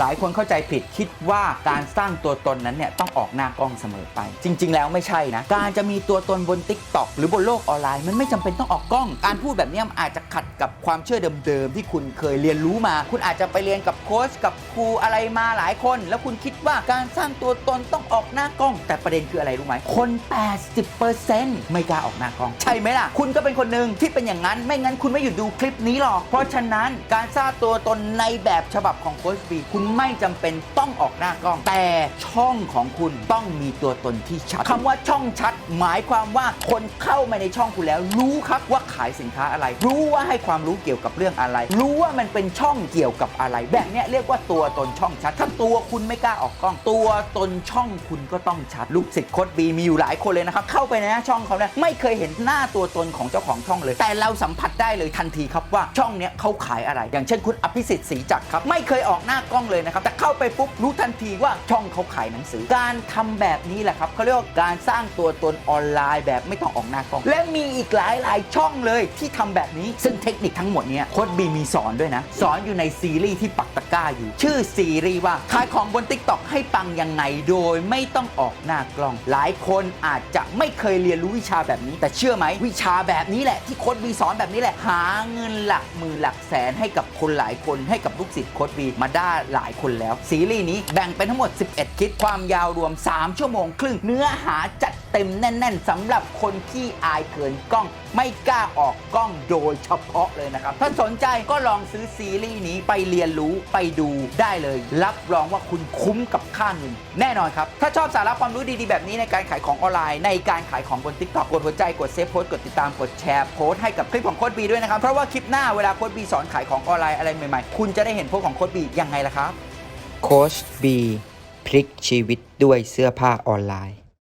หลายคนเข้าใจผิดคิดว่าการสร้างตัวตนนั้นเนี่ยต้องออกหน้ากล้องเสมอไป จริง ๆ แล้วไม่ใช่นะ การจะมีตัวตนบน t ิ k t o k หรือบนโลกออนไลน์ มันไม่จำเป็นต้องออกกล้อง การพูดแบบนี้มันอาจจะขัดกับความเชื่อเดิม ๆ ที่คุณเคยเรียนรู้มา คุณอาจจะไปเรียนกับโค้ชกับครูอะไรมาหลายคน แล้วคุณคิดว่าการสร้างตัวตนต้องออกหน้ากล้อง แต่ประเด็นคืออะไรรู้ไหมคน 80%ไม่กล้าออกหน้ากล้อง ใช่ไหมล่ะ คุณก็เป็นคนหนึ่งที่เป็นอย่างนั้นไม่งั้นคุณไม่หยุดดูคลิปนี้หรอกเพราะฉะนั้นการสร้างตัวตนในแบบฉบับของโค้ชบีคุณไม่จำเป็นต้องออกหน้ากล้อง แต่ช่องของคุณต้องมีตัวตนที่ชัดคำว่าช่องชัด หมายความว่าคนเข้ามาในช่องคุณแล้ว รู้ครับว่าขายสินค้าอะไร รู้ว่าให้ความรู้เกี่ยวกับเรื่องอะไร รู้ว่ามันเป็นช่องเกี่ยวกับอะไรแบบเนี้ยเรียกว่าตัวตนช่องชัด ถ้าตัวคุณไม่กล้าออกกล้อง ตัวตนช่องคุณก็ต้องชัดลูกศิษย์โคดบีมีอยู่หลายคนเลยนะครับเข้าไปในหน้าช่องเขาเนี่ยไม่เคยเห็นหน้าตัวตนของเจ้าของช่องเลย แต่เราสัมผัสได้เลยทันทีครับว่าช่องเนี้ยเขาขายอะไร อย่างเช่นคุณอภิสิทธิ์ศรีจักรครับไม่เคยออกหน้ากล้องเลยนะครับ แต่เข้าไปปุ๊บรู้ทันทีว่าช่องเขาขายหนังสือ การทำแบบนี้แหละครับเขาเรียกว่าการสร้างตัวตนออนไลน์แบบไม่ต้องออกหน้ากล้อง และมีอีกหลายหลายช่องเลยที่ทำแบบนี้ ซึ่งเทคนิคทั้งหมดเนี้ยโค้ดบีมีสอนด้วยนะ สอนอยู่ในซีรีส์ที่ปักตะก้าอยู่ ชื่อซีรีส์ว่าขายของบน t ิ k t o k ให้ปังยังไงโดยไม่ต้องออกหน้ากล้อง หลายคนอาจจะไม่เคยเรียนรู้วิชาแบบนี้ แต่เชื่อไหมวิชาแบบนี้แหละที่โค้ดบีสอนแบบนี้แหละหาเงินหลักหมื่นหลักแสนให้กับคนหลายคนให้กับลูกศิษย์โค้ดบีมาได้หลายคนแล้ว ซีรีส์นี้แบ่งเป็นทั้งหมด 11 คลิปความยาวรวม 3 ชั่วโมงครึ่ง เนื้อหาจัด เต็มแน่น ๆสำหรับคนที่อายเขินกล้อง ไม่กล้าออกกล้องโดยเฉพาะเลยนะครับ ถ้าสนใจก็ลองซื้อซีรีส์นี้ไปเรียนรู้ไปดูได้เลย รับรองว่าคุณคุ้มกับค่าเงินแน่นอนครับ ถ้าชอบสาระความรู้ดีๆแบบนี้ในการขายของออนไลน์ ในการขายของบน t ิ k t o k กดหัวใจกดเซฟโพสต์กดติดตามกดแชร์โพสต์ให้กับคลิปของโค้ดบีด้วยนะครับเพราะว่าคลิปหน้าเวลาโค้ดบีสอนขายของออนไลน์อะไรใหม่ๆ คุณจะได้เห็นโพสต์ของโค้ดบียังไงล่ะครับโค้ชบีพลิกชีวิตด้วยเสื้อผ้าออนไลน์